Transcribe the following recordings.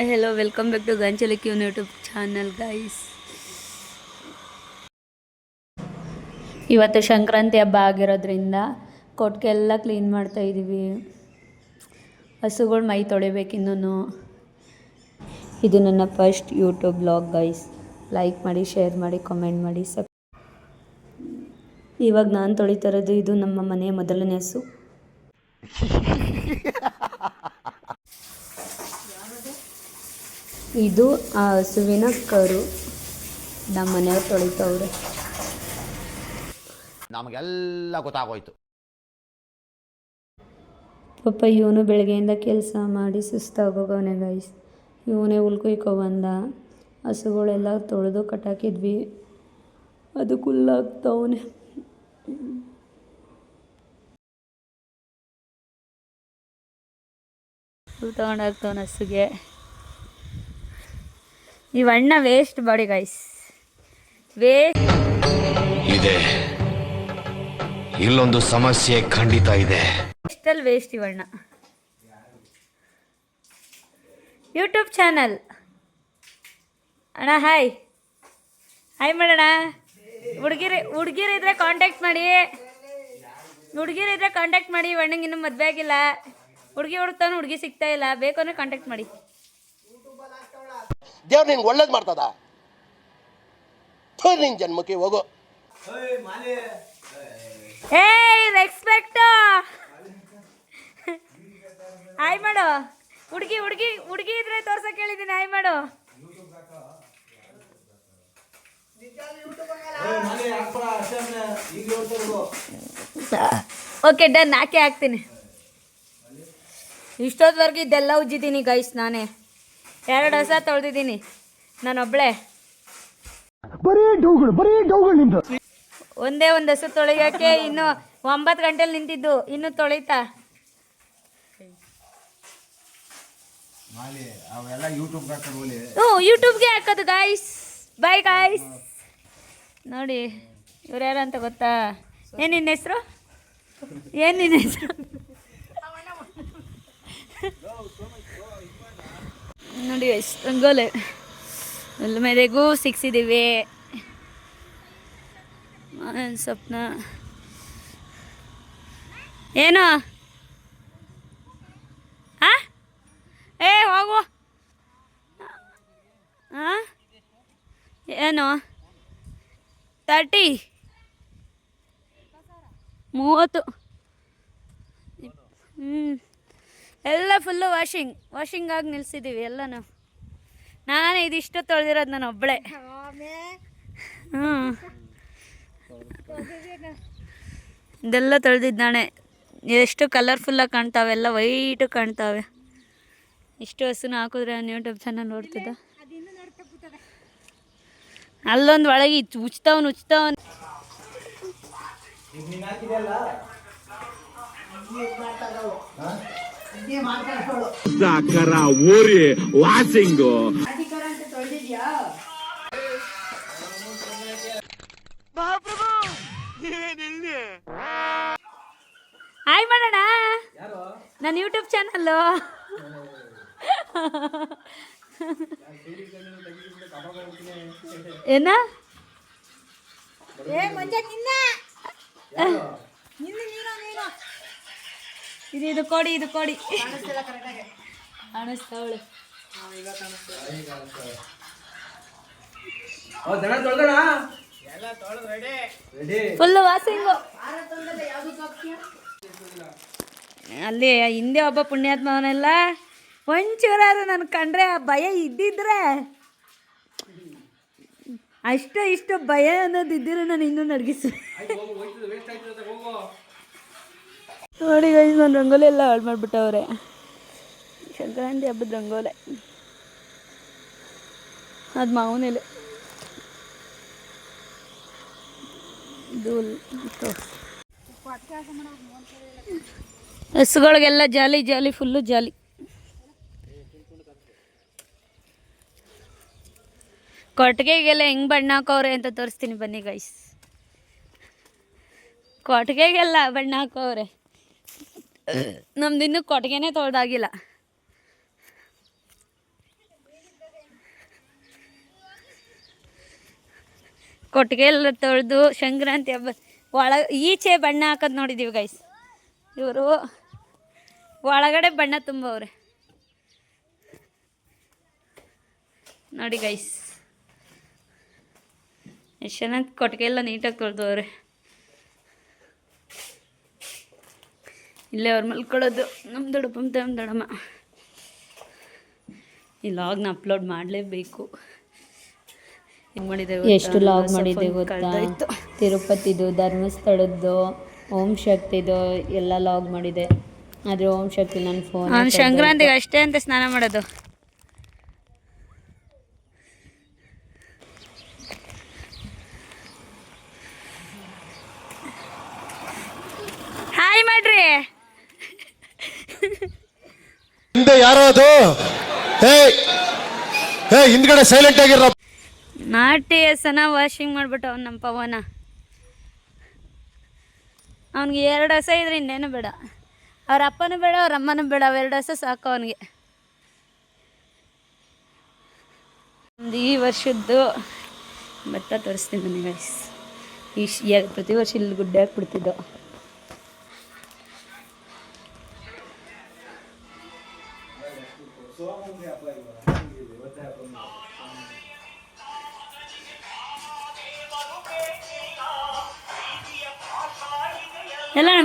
Hi hello welcome back to ಗಂಚಲಿಕ್ ಯೂನ್ YouTube channel guys ಇವತ್ತು ಸಂಕ್ರಾಂತಿ ಹಬ್ಬ ಆಗಿರೋದ್ರಿಂದ ಕೊಟ್ಟಿಗೆಲ್ಲ ಕ್ಲೀನ್ ಮಾಡ್ತಾ ಇದ್ದೀವಿ. ಹಸುಗಳು ಮೈ ತೊಳಿಬೇಕಿನ್ನೂ ಇದು ನನ್ನ first YouTube blog guys like ಮಾಡಿ ಶೇರ್ ಮಾಡಿ ಕಮೆಂಟ್ ಮಾಡಿ ಸಬ್ ಇವಾಗ ನಾನು ತೊಳಿತಾ ಇರೋದು ಇದು ನಮ್ಮ ಮನೆಯ ಮೊದಲನೇ ಹಸು. ಇದು ಆ ಹಸುವಿನ ಕರು. ನಮ್ಮ ಮನೆಯವ್ರು ತೊಳಿತವ್ರೆ. ನಮಗೆಲ್ಲ ಗೊತ್ತಾಗೋಯ್ತು. ಪಾಪ ಇವನು ಬೆಳಗ್ಗೆಯಿಂದ ಕೆಲಸ ಮಾಡಿ ಸುಸ್ತಾಗೋಗವನೆ ಗೈಸ್ ಇವನೇ ಉಲ್ಕೊಯ್ಕೊ ಬಂದ. ಹಸುಗಳೆಲ್ಲ ತೊಳೆದು ಕಟ್ಟಾಕಿದ್ವಿ. ಅದು ಕುಲ್ಲಾಗ್ತವನೆ. ತಗೊಂಡಾಗ್ತವನ ಹಸುಗೆ. ಈ ಅಣ್ಣ ವೇಸ್ಟ್ ಬಾಡಿ ಗೈಸ್ ವೇಸ್ಟ್ ಇದೆ. ಇಲ್ಲೊಂದು ಸಮಸ್ಯೆ ಖಂಡಿತ ಇದೆ. ವೇಸ್ಟಲ್ಲಿ ವೇಸ್ಟ್ ಇವಣ್ಣ ಯೂಟ್ಯೂಬ್ ಚಾನಲ್ ಅಣ್ಣ ಹಾಯ್ ಹಾಯ್ ಮಾಡೋಣ ಹುಡುಗಿರಿ ಇದ್ರೆ ಕಾಂಟ್ಯಾಕ್ಟ್ ಮಾಡಿ. ಹುಡುಗಿರಿದ್ರೆ ಕಾಂಟ್ಯಾಕ್ಟ್ ಮಾಡಿ. ಅಣ್ಣಂಗೆ ಇನ್ನೂ ಮದುವೆ ಆಗಿಲ್ಲ. ಹುಡುಗಿ ಹುಡುಕ್ತಾನು ಹುಡುಗಿ ಸಿಗ್ತಾ ಇಲ್ಲ. ಬೇಕು ಅಂದ್ರೆ ಕಾಂಟ್ಯಾಕ್ಟ್ ಮಾಡಿ. ದೇವ್ರು ನಿನ್ಗೆ ಒಳ್ಳೇದು ಮಾಡ್ತದ? ಥೋ ಜನ್ಮಕ್ಕೆ ಹೋಗು. ಏಯ್ ರೆಸ್ಪೆಕ್ಟ್ ಹಾಯ್ ಮಾಡು. ಹುಡುಗಿ ಹುಡುಗಿ ಹುಡುಗಿ ಇದ್ರೆ ತೋರ್ಸಕ್ಕೆ ಹೇಳಿದ್ದೀನಿ ಹಾಯ್ ಮಾಡು. ಓಕೆ, ಡನ್, ಹಾಕಿ ಹಾಕ್ತೀನಿ. ಇಷ್ಟೊತ್ತವರೆಗೂ ಇದೆಲ್ಲ ಉಜ್ಜಿದ್ದೀನಿ ಗೈಸ್ ನಾನೇ. ಎರಡು ಹೊಸ ತೊಳೆದಿದ್ದೀನಿ. ನಾನೊಬ್ಳೆ. ಒಂದೇ ಒಂದು ಹಸು ತೊಳೆಯೋಕ್ಕೆ ಇನ್ನು ಒಂಬತ್ತು ಗಂಟೆಲಿ ನಿಂತಿದ್ದು. ಇನ್ನು ತೊಳಿತಾ. ಹ್ಞೂ ಯೂಟ್ಯೂಬ್ಗೆ ಹಾಕೋದು ಗಾಯ್ಸ್ ಬಾಯ್ ಗಾಯ್ಸ್ ನೋಡಿ ಇವ್ರು ಯಾರು ಅಂತ ಗೊತ್ತಾ? ಏನು ನಿನ್ನ ಹೆಸರು? ಏನು ನಿನ್ನ ಹೆಸರು? ನೋಡಿ, ಎಷ್ಟು ರಂಗೋಲೆ. ಎಲ್ಲ ಮೇರೆಗೂ ಸಿಕ್ಸಿದ್ದೀವಿ ಸ್ವಪ್ನ ಏನು? ಆ? ಏ, ಹೋಗು. ಹಾಂ ಏನು? ತರ್ಟಿ. ಮೂವತ್ತು. ಹ್ಞೂ ಎಲ್ಲ ಫುಲ್ಲು ವಾಷಿಂಗ್ ವಾಷಿಂಗ್ ಆಗಿ ನಿಲ್ಸಿದ್ದೀವಿ ಎಲ್ಲನೂ. ನಾನು ಇದಿಷ್ಟು ತೊಳೆದಿರೋದು ನಾನು ಒಬ್ಬಳೆ ಹ್ಞೂ ಇದೆಲ್ಲ ತೊಳೆದಿದ್ದಾಣೆ ಎಷ್ಟು ಕಲರ್ಫುಲ್ಲಾಗಿ ಕಾಣ್ತಾವೆ ಎಲ್ಲ ವೈಟು ಕಾಣ್ತಾವೆ. ಇಷ್ಟು ಹಸುನ ಹಾಕಿದ್ರೆ ನಾನು ಯೂಟ್ಯೂಬ್ ಚಾನಲ್ ನೋಡ್ತಿದ್ದ? ಅಲ್ಲೊಂದು ಒಳಗೆ ಉಚ್ತಾವನ್ ಉಚ್ತಾವ್ನು. ಉಚ್ತಾವನ್ ಸಾಕರ ಊರಿ ವಾಸಿಂಗು. ಹಾಯ್ ಮಾಡೋಣ. ನನ್ನ ಯೂಟ್ಯೂಬ್ ಚಾನಲ್ಲು ಏನ? ಇದು ಇದು ಕೊಡಿ ಇದು ಕೊಡಿ. ಕಾಣಿಸ್ತಾವಳೆ. Full washing. ಅಲ್ಲಿ ಹಿಂದೆ ಒಬ್ಬ ಪುಣ್ಯಾತ್ಮವನೆಲ್ಲ ಒಂಚೂರಾದ್ರು ನನ್ ಕಂಡ್ರೆ ಆ ಭಯ ಇದ್ದಿದ್ರೆ ಅಷ್ಟು ಇಷ್ಟು ಭಯ ಅನ್ನೋದು ಇದ್ದಿರೋ ನಾನು ಇನ್ನೂ ನಡಗಿಸ್. ನೋಡಿ ಗೈಸ್ ನನ್ನ ರಂಗೋಲಿ ಎಲ್ಲ ಹಾಳು ಮಾಡಿಬಿಟ್ಟವ್ರೆ. ಸಂಕ್ರಾಂತಿ ಹಬ್ಬದ ರಂಗೋಲೆ. ಅದು ಮಾವನೆಲೆ. ಹಸುಗಳಿಗೆಲ್ಲ ಜಾಲಿ ಜಾಲಿ ಫುಲ್ಲು ಜಾಲಿ. ಕೊಟ್ಟಿಗೆಗೆಲ್ಲ ಹೆಂಗೆ ಬಣ್ಣ ಹಾಕೋರೆ ಅಂತ ತೋರಿಸ್ತೀನಿ ಬನ್ನಿ ಗೈಸ್ ಕೊಟ್ಟಿಗೆಗೆಲ್ಲ ಬಣ್ಣ ಹಾಕವ್ರೆ. ನಮ್ದು ಇನ್ನೂ ಕೊಟ್ಟಿಗೆನೆ ತೊಳೆದಾಗಿಲ್ಲ. ಕೊಟ್ಟಿಗೆ ಎಲ್ಲ ತೊಳೆದು ಸಂಕ್ರಾಂತಿ ಹಬ್ಬ, ಒಳ, ಈಚೆ ಬಣ್ಣ ಹಾಕೋದು ನೋಡಿದ್ದೀವಿ ಗೈಸ್ ಇವರು ಒಳಗಡೆ ಬಣ್ಣ ತುಂಬವ್ರೆ. ನೋಡಿ ಗೈಸ್ ಎಷ್ಟು ಚೆನ್ನಾಗಿ ಕೊಟ್ಟಿಗೆ ಎಲ್ಲ ನೀಟಾಗಿ ತೊಳೆದವ್ರೆ. ಇಲ್ಲೇ ಅವ್ರು ಮಲ್ಕೊಳ್ಳೋದು. ನಮ್ಮ ದೊಡ್ಡಪ್ಪ ನಮ್ಮ ದೊಡ್ಡಮ್ಮ. ಈ ಲಾಗ್ನ ಅಪ್ಲೋಡ್ ಮಾಡಲೇಬೇಕು. ಮಾಡಿದ್ದೇವೆ ಎಷ್ಟು ಲಾಗ್ ಮಾಡಿದ್ದೆ ಗೊತ್ತಾ? ತಿರುಪತಿದು ಧರ್ಮಸ್ಥಳದ್ದು ಓಂ ಶಕ್ತಿದು ಎಲ್ಲ ಲಾಗ್ ಮಾಡಿದೆ. ಆದರೆ ಓಂ ಶಕ್ತಿ ನನ್ನ ಫೋನ್ ಸಂಕ್ರಾಂತಿಗೆ ಅಷ್ಟೇ ಅಂತ ಸ್ನಾನ ಮಾಡೋದು. ಹಾಯ್ ಮಾಡ್ರಿ ಹಿಂದೆ ಯಾರೋ ಅದು? ಹೇ ಹೇ ಹಿಂದ್ಗಡೆ ಸೈಲೆಂಟ್ ಆಗಿರ ನಾಟಿ ಹೆಸನ ವಾಷಿಂಗ್ ಮಾಡ್ಬಿಟ್ಟು ಅವ್ನು ನಮ್ಮ ಪವನ. ಅವ್ನಿಗೆ ಎರಡು ಹಸ ಇದ್ರೆ ಇನ್ನೇನು ಬೇಡ. ಅವ್ರ ಅಪ್ಪನೂ ಬೇಡ, ಅವ್ರ ಅಮ್ಮನೂ ಬೇಡ ಅವೆರಡು ಹಸ ಸಾಕು ಅವನಿಗೆ. ಈ ವರ್ಷದ್ದು ಭತ್ತ ತೋರಿಸ್ತೀನಿ ನನಗೆ ಈ ಪ್ರತಿ ವರ್ಷ ಇಲ್ಲಿ ಗುಡ್ಡೆ ಹಾಕ್ಬಿಡ್ತಿದ್ದೋ.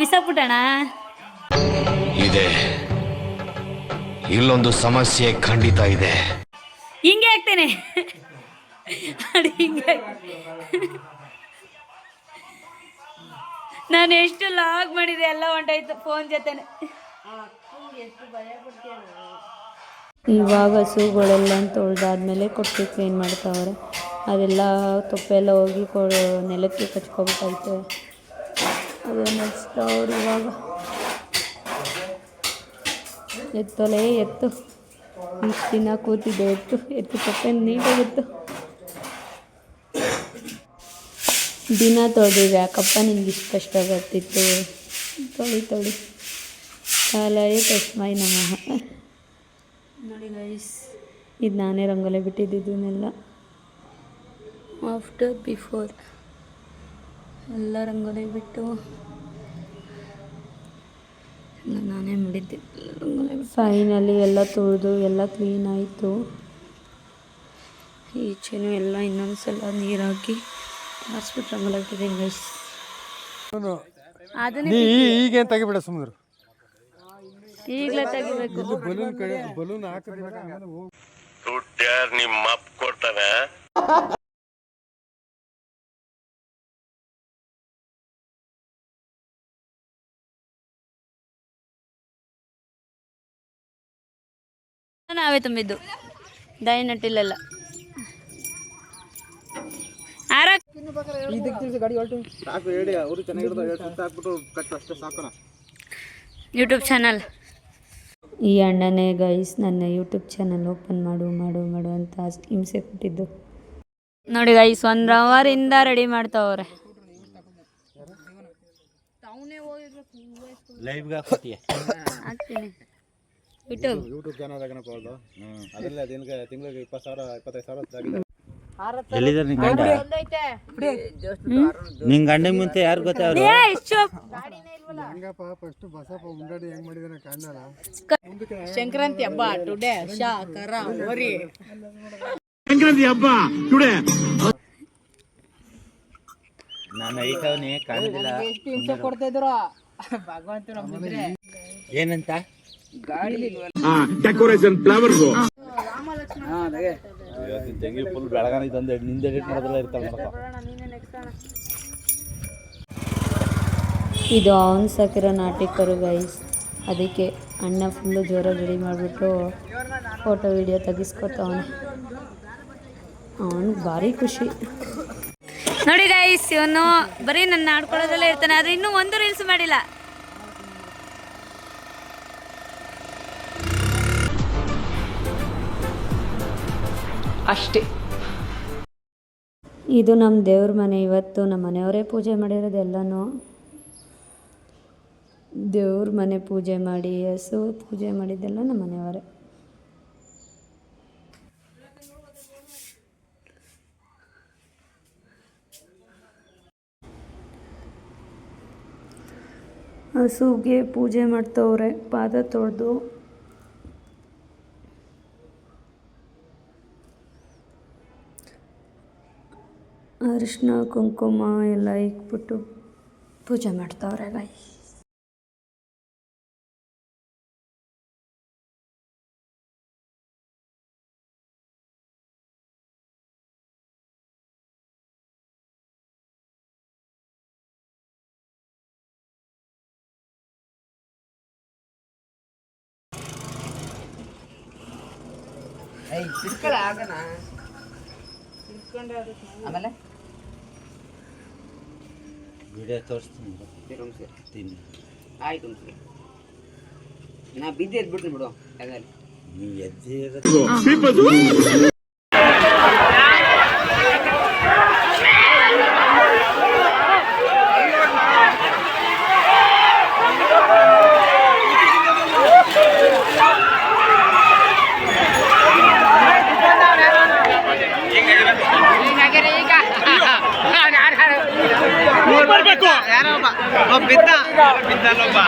ಬಿಸಾಕ್ಬಿಟ್ಟಣ. ಇದೆ. ಇಲ್ಲೊಂದು ಸಮಸ್ಯೆ ಖಂಡಿತ ಇದೆ. ಹಿಂಗೆ ಆಗ್ತೇನೆ. ಹಿಂಗೆ ನಾನು ಎಷ್ಟು ಲಾಗ್ ಮಾಡಿದೆ ಎಲ್ಲ ಹೊಂಟಾಯ್ತು ಫೋನ್ ಜೊತೆನೆ. ಇವಾಗ ಹಸುಗಳೆಲ್ಲ ತೊಳೆದಾದ್ಮೇಲೆ ಕೊಟ್ಟು ಕ್ಲೀನ್ ಮಾಡ್ತಾವ್ರೆ. ಅದೆಲ್ಲ ತುಪ್ಪೆಲ್ಲ ಹೋಗಿ ಕೊ ನೆಲಕ್ಕೆ ಕಚ್ಕೊಬಿಟ್ಟೈತೆ ನೆಕ್ಸ್ಟ್ ಅವ್ರು ಇವಾಗ ಎತ್ತಲೇ ಎತ್ತು. ಇಷ್ಟು ದಿನ ಕೂತಿದ್ದೆ ಎತ್ತು ಎತ್ತು ತಪ್ಪೆ ನೀಟಾಗಿತ್ತು. ದಿನ ತೊಳೆದಿವೆ ಯಾಕಪ್ಪ ನಿನ್ಗೆ ಇಷ್ಟು ಕಷ್ಟ ಬರ್ತಿತ್ತು. ತೊಳಿ ತೊಳಿ. ಕಾಲಾಯ ತಸ್ಮೈ ನಮಃ. ನೋಡಿ ಗೈಸ್ ಇದು ನಾನೇ ರಂಗೋಲಿ ಬಿಟ್ಟಿದ್ದಿದ್ದನ್ನೆಲ್ಲ ಆಫ್ಟರ್ ಬಿಫೋರ್ ಎಲ್ಲ ರಂಗೋಲಿ ಬಿಟ್ಟು ನಾನೇ ಮಾಡಿದ್ದೆ ಎಲ್ಲ ರಂಗೋಲಿ ಬಿಟ್ಟು. ಫೈನಲಿ ಎಲ್ಲ ತೊಳೆದು ಎಲ್ಲ ಕ್ಲೀನ್ ಆಯಿತು. ಈಚೆನೂ ಎಲ್ಲ ಇನ್ನೊಂದ್ಸಲ ನೀರು ಹಾಕಿ ಹಾಸ್ಪಿಟ್ಲ್ ರಂಗೋಲಿ ಬಿಟ್ಟಿದ್ದೀನಿ ಗೈಸ್ ಅದನ್ನೇ ಈಗೇನು ತೆಗಿಬಿಡ ಸುಮ್ಮನೆ ಈಗಲೇ ತೆಗಿಬೇಕು. ಬಲೂನ್ ಕಡೆ ಬಲೂನ್ ಹಾಕಿದ್ರೆ ನಿಮ್ಮ ಕೊಡ್ತಾನೆ. ನಾವೇ ತುಂಬಿದ್ದು. ದಯನಟ್ಟಿಲೆಲ್ಲ ನಟ್ಟಿಲ್ಲ ಯೂಟ್ಯೂಬ್ ಚಾನಲ್ ಈ ಅಣ್ಣನೇ ಗೈಸ್ ನನ್ನ ಯೂಟ್ಯೂಬ್ ಚಾನಲ್ ಓಪನ್ ಮಾಡು ಮಾಡು ಮಾಡು ಅಂತ ಹಿಂಸೆ ಕೊಟ್ಟಿದ್ದು. ನೋಡಿ ಗೈಸ್ ಒಂದು ಅವರಿಂದ ರೆಡಿ ಮಾಡ್ತಾವ್ರೆ. ಹಾಕ್ತೀನಿ. ಯೂಟ್ಯೂಬ್. ಯೂಟ್ಯೂಬ್ ಚಾನಲ್ ಅದೆಲ್ಲ ದಿನಕ್ಕೆ ತಿಂಗಳಿಗೆ ಇಪ್ಪತ್ತು ಸಾವಿರ ಇಪ್ಪತ್ತೈದು ಸಾವಿರ ಎಲ್ಲಿದ್ದಾರೆ ನಿನ್ ಗಂಡ? ನಿನ್ ಗಂಡ ಮುಂತೆ ಯಾರು ಹೆಂಗಪ್ಪ ಫಸ್ಟ್ ಬಸಪ್ಪ ಉಂಡಾಡಿ ಹೆಂಗ್ ಮಾಡಿದಾನೆ ಕಾಣಲ್ಲ ಸಂಕ್ರಾಂತಿ ಹಬ್ಬ ಟುಡೇ ಶಾ ಕರ ಸಂಕ್ರಾಂತಿ ಹಬ್ಬ ಟುಡೇ ನಾನು ಐತವನೇ ಕಾಣುದಿಲ್ಲ. ಹಿಂಸೆ ಕೊಡ್ತಾ ಇದ್ರು ಭಗವಂತ ಏನಂತ? ಡೆಕೋರೇಷನ್ ಫ್ಲವರ್ಸ್ ತೆಂಗಿ ಫುಲ್ ಬೆಳಗಾನ ಇದ್ದಂದು ನಿಂದ ಎಡಿಟ್ ಮಾಡೋದೆಲ್ಲ ಇರ್ತಾವೆ ಇದು ಅವನ್ ಸಾಕಿರೋ ನಾಟಿಕರು ಗೈಸ್ ಅದಕ್ಕೆ ಅಣ್ಣ ಫುಲ್ಲು ಜ್ವರ ರೆಡಿ ಮಾಡಿಬಿಟ್ಟು ಫೋಟೋ ವಿಡಿಯೋ ತೆಗಿಸ್ಕೊತಾವನು ಅವನು. ಭಾರಿ ಖುಷಿ. ನೋಡಿ ಗೈಸ್ ಇವನು ಬರೀ ನನ್ನ ಆಡ್ಕೊಳ್ಳೋದಲ್ಲೇ ಇರ್ತಾನೆ ಆದ್ರೆ ಇನ್ನೂ ಒಂದು ರೀಲ್ಸ್ ಮಾಡಿಲ್ಲ. ಅಷ್ಟೇ. ಇದು ನಮ್ಮ ದೇವ್ರ ಮನೆ ಇವತ್ತು. ನಮ್ಮ ಮನೆಯವರೇ ಪೂಜೆ ಮಾಡಿರೋದೆಲ್ಲನೂ ದೇವ್ರ ಮನೆ ಪೂಜೆ ಮಾಡಿ ಹಸು ಪೂಜೆ ಮಾಡಿದ್ದೆಲ್ಲ ನಮ್ಮ ಮನೆಯವರೇ. ಹಸುಗೆ ಪೂಜೆ ಮಾಡ್ತವ್ರೆ, ಪಾದ ತೊಳೆದು. ಅರಿಶಿನ ಕುಂಕುಮ ಎಲ್ಲ ಇಕ್ಬಿಟ್ಟು ಪೂಜೆ ಮಾಡ್ತಾವ್ರೆ ಗಾಯಿ. ಗಾಯ್ ವಿಡಿಯೋ ತೋರಿಸ್ತೀನಿ. ತಿನ್ನಿ. ಆಯ್ತು ನಾ ಬಿದ್ದು ಎದ್ಬಿಡ್ತೀನಿ ಬಿಡು ಅದ್ರಲ್ಲಿ ನೀ ಎದ್ದಿರ Pak. Lompita. Lompita lomba.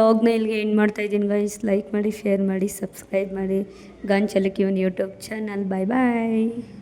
ಲಾಗ್ನ ಇಲ್ಲಿಗೆ ಎಂಡ್ ಮಾಡ್ತಾ ಇದ್ದೀನಿ ಗೈಸ್ ಲೈಕ್ ಮಾಡಿ ಶೇರ್ ಮಾಡಿ ಸಬ್ಸ್ಕ್ರೈಬ್ ಮಾಡಿ. ಗಾಂಚಲಕ್ಕಿ ಒಂದು ಯೂಟ್ಯೂಬ್ ಚಾನಲ್ ಬಾಯ್ ಬಾಯ್